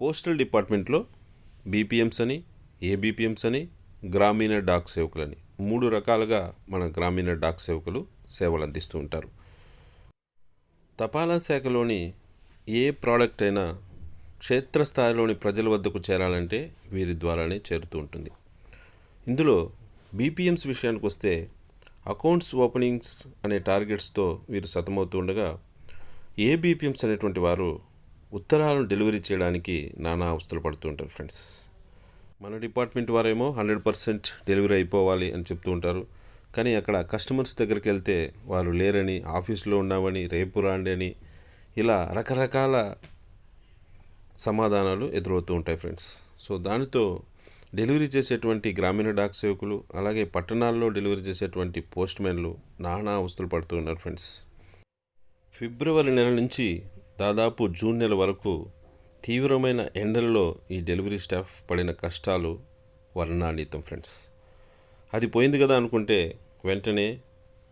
Postal డిపార్ట్మెంట్లో బీపీఎంస్ అని ఏబీపీఎంస్ అని గ్రామీణ డాక్ సేవకులని. మూడు రకాలుగా మన గ్రామీణ డాక్ సేవకులు సేవలు అందిస్తూ ఉంటారు. తపాలా శాఖలోని ఏ ప్రోడక్ట్ అయినా క్షేత్రస్థాయిలోని ప్రజల వద్దకు చేరాలంటే వీరి ద్వారానే చేరుతూ ఉంటుంది. ఇందులో బీపీఎంస్ విషయానికి వస్తే అకౌంట్స్ ఓపెనింగ్స్ అనే టార్గెట్స్తో వీరు సతమవుతూ ఉండగా ఏబీపీఎంస్ అనేటువంటి వారు ఉత్తరాలను డెలివరీ చేయడానికి నానా అవస్థలు పడుతూ ఉంటారు ఫ్రెండ్స్. మన డిపార్ట్మెంట్ వారేమో హండ్రెడ్ పర్సెంట్ డెలివరీ అయిపోవాలి అని చెప్తూ ఉంటారు. కానీ అక్కడ కస్టమర్స్ దగ్గరికి వెళ్తే వాళ్ళు లేరని ఆఫీస్లో ఉన్నామని రేపు రాండి అని ఇలా రకరకాల సమాధానాలు ఎదురవుతూ ఉంటాయి ఫ్రెండ్స్. సో దానితో డెలివరీ చేసేటువంటి గ్రామీణ డాక్ సేవకులు అలాగే పట్టణాల్లో డెలివరీ చేసేటువంటి పోస్ట్ మ్యాన్లు నానా అవస్థలు పడుతూ ఉన్నారు ఫ్రెండ్స్. ఫిబ్రవరి నెల నుంచి దాదాపు జూన్ నెల వరకు తీవ్రమైన ఎండల్లో ఈ డెలివరీ స్టాఫ్ పడిన కష్టాలు వర్ణాతీతం ఫ్రెండ్స్. అది పోయింది కదా అనుకుంటే వెంటనే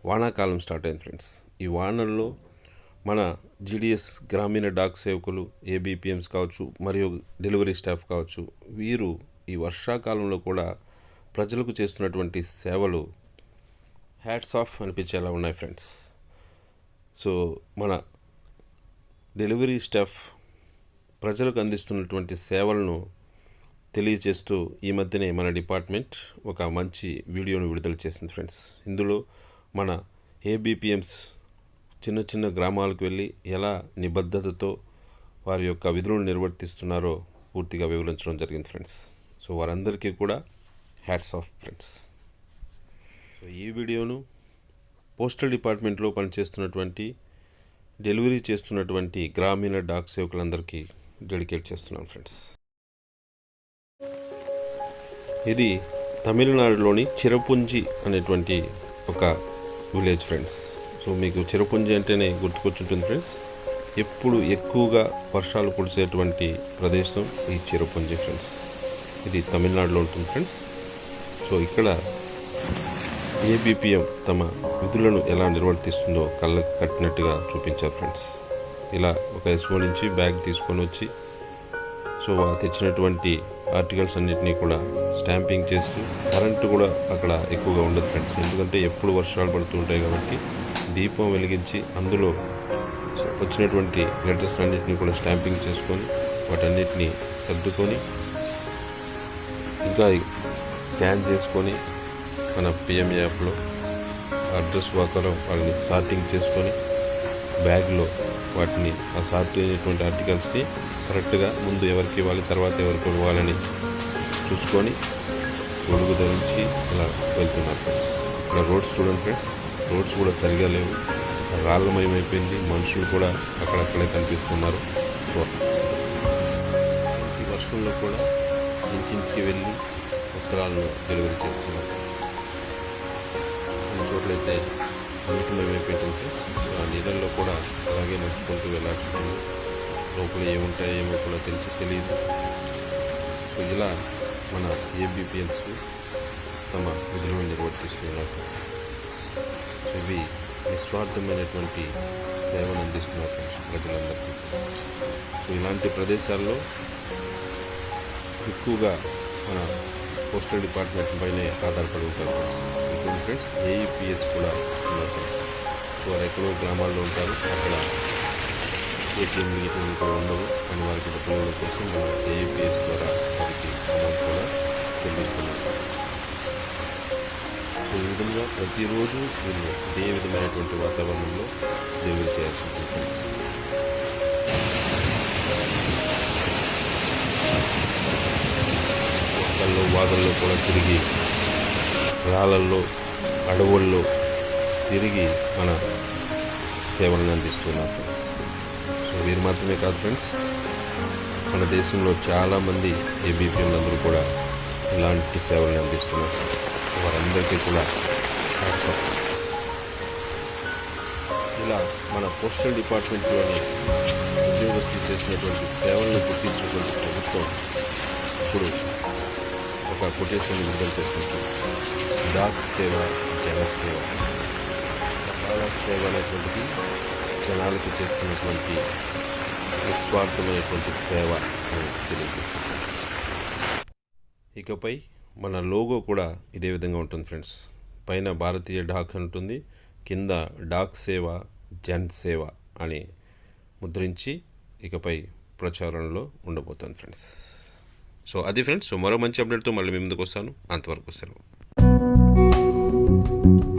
వానాకాలం స్టార్ట్ అయింది ఫ్రెండ్స్. ఈ వానల్లో మన జీడిఎస్ గ్రామీణ డాక్ సేవకులు ఏబిపిఎంస్ కావచ్చు మరియు డెలివరీ స్టాఫ్ కావచ్చు వీరు ఈ వర్షాకాలంలో కూడా ప్రజలకు చేస్తున్నటువంటి సేవలు హ్యాట్స్ ఆఫ్ అనిపించేలా ఉన్నాయి ఫ్రెండ్స్. సో మన డెలివరీ స్టాఫ్ ప్రజలకు అందిస్తున్నటువంటి సేవలను తెలియచేస్తూ ఈ మధ్యనే మన డిపార్ట్మెంట్ ఒక మంచి వీడియోను విడుదల చేసింది ఫ్రెండ్స్. ఇందులో మన ఏబిపిఎంస్ చిన్న చిన్న గ్రామాలకు వెళ్ళి ఎలా నిబద్ధతతో వారి యొక్క విధులను నిర్వర్తిస్తున్నారో పూర్తిగా వివరించడం జరిగింది ఫ్రెండ్స్. సో వారందరికీ కూడా హ్యాట్స్ ఆఫ్ ఫ్రెండ్స్. సో ఈ వీడియోను పోస్టల్ డిపార్ట్మెంట్లో పనిచేస్తున్నటువంటి డెలివరీ చేస్తున్నటువంటి గ్రామీణ డాక్ సేవకులందరికీ డెడికేట్ చేస్తున్నాను ఫ్రెండ్స్. ఇది తమిళనాడులోని చిరపుంజి అనేటువంటి ఒక విలేజ్ ఫ్రెండ్స్. సో మీకు చిరపుంజి అంటేనే గుర్తుకొచ్చుంటుంది ఫ్రెండ్స్. ఎప్పుడు ఎక్కువగా వర్షాలు కురిసేటువంటి ప్రదేశం ఈ చిరపుంజి ఫ్రెండ్స్. ఇది తమిళనాడులో ఉంటుంది ఫ్రెండ్స్. సో ఇక్కడ ఏబిపిఎం తమ విధులను ఎలా నిర్వర్తిస్తుందో కళ్ళకు కట్టినట్టుగా చూపించారు ఫ్రెండ్స్. ఇలా ఒక ఎస్ఓ నుంచి బ్యాగ్ తీసుకొని వచ్చి సో తెచ్చినటువంటి ఆర్టికల్స్ అన్నిటినీ కూడా స్టాంపింగ్ చేస్తూ కరెంటు కూడా అక్కడ ఎక్కువగా ఉండదు ఫ్రెండ్స్. ఎందుకంటే ఎప్పుడు వర్షాలు పడుతూ ఉంటాయి కాబట్టి దీపం వెలిగించి అందులో వచ్చినటువంటి లెటర్స్ అన్నిటిని కూడా స్టాంపింగ్ చేసుకొని వాటన్నిటిని సర్దుకొని ఇంకా స్కాన్ చేసుకొని మన పిఎం యాప్లో అడ్రస్ ప్రకారం వాళ్ళని సార్టింగ్ చేసుకొని బ్యాగ్లో వాటిని ఆ సార్ట్ అయినటువంటి ఆర్టికల్స్ని కరెక్ట్గా ముందు ఎవరికి ఇవ్వాలి తర్వాత ఎవరికి ఇవ్వాలని చూసుకొని గొడుగు ధరించి ఇలా వెళ్తున్నారు ఫ్రెండ్స్ ఇక్కడ రోడ్స్ చూడండి ఫ్రెండ్స్ రోడ్స్ కూడా సరిగా లేవు. రాళ్ళమయమైపోయింది మనుషులు కూడా అక్కడక్కడే కనిపిస్తున్నారు. సో ఈ వర్షంలో కూడా ఇంటింటికి వెళ్ళి ఉత్తరాలను డెలివరీ చేస్తున్నారు ఎప్పుడైతే చోట్లయితే సముద్రమయమైపోయింది ఫ్రెండ్స్ ఆ నీళ్ళల్లో కూడా అలాగే నడుచుకుంటూ వెళ్ళాల్సింది. లోపల ఏముంటాయో ఏమో కూడా తెలిసి తెలియదు. సో ఇలా మన ఏబిపిఎల్స్ తమ విధులను నిర్వర్తిస్తున్నారు ఇవి నిస్వార్థమైనటువంటి సేవను అందిస్తున్నారు ప్రజలందరికీ. సో ఇలాంటి ప్రదేశాల్లో ఎక్కువగా మన పోస్టల్ డిపార్ట్మెంట్ పైనే ఆధారపడి ఉంటారు. ఉంటుంది ఫ్రెండ్స్ ఏయుపిఎస్ కూడా ఉన్నారు ఫ్రెండ్స్ సో వారు ఎక్కడో గ్రామాల్లో ఉంటారు. అక్కడ ఏటీఎం గీటీఎం కూడా ఉండవు కానీ వారికి డబ్బుల కోసం మనం ఏయుపిఎస్ ద్వారా వారికి అమౌంట్ కూడా చెల్లిస్తున్నాం సో ఈ విధంగా ప్రతిరోజు వీళ్ళు ఏ విధమైనటువంటి వాతావరణంలో డెలివరీ చేయాల్సి ఉంటుంది ఫ్రెండ్స్. వర్షాల్లో వాదల్లో కూడా తిరిగి రాళ్ళల్లో అడవుల్లో తిరిగి మన సేవలను అందిస్తున్నారు ఫ్రెండ్స్. సో వీరు మాత్రమే కాదు ఫ్రెండ్స్ మన దేశంలో చాలామంది ఏబీపీఎం అందరూ కూడా ఇలాంటి సేవలను అందిస్తున్నారు ఫ్రెండ్స్. వారందరికీ కూడా ఇలా మన పోస్టల్ డిపార్ట్మెంట్లోని ఉద్యోగస్తులు చేసినటువంటి సేవలను గుర్తించినటువంటి ప్రభుత్వం ఇప్పుడు ఒక కొటేషన్ విడుదల చేస్తుంది డాక్ సేవ జన సేవ డాక్ సేవ అనేటువంటిది జనాలకు చేస్తున్నటువంటి నిస్వార్థమైనటువంటి సేవ అని తెలియజేస్తుంది ఇకపై మన లోగో కూడా ఇదే విధంగా ఉంటుంది ఫ్రెండ్స్ పైన భారతీయ డాక్ ఉంటుంది కింద డాక్ సేవ జన్ సేవ అని ముద్రించి ఇకపై ప్రచారంలో ఉండబోతుంది ఫ్రెండ్స్ సో అది ఫ్రెండ్స్ సో మరో మంచి అప్డేట్తో మళ్ళీ మీ ముందుకు వస్తాను. అంతవరకు సెలవు.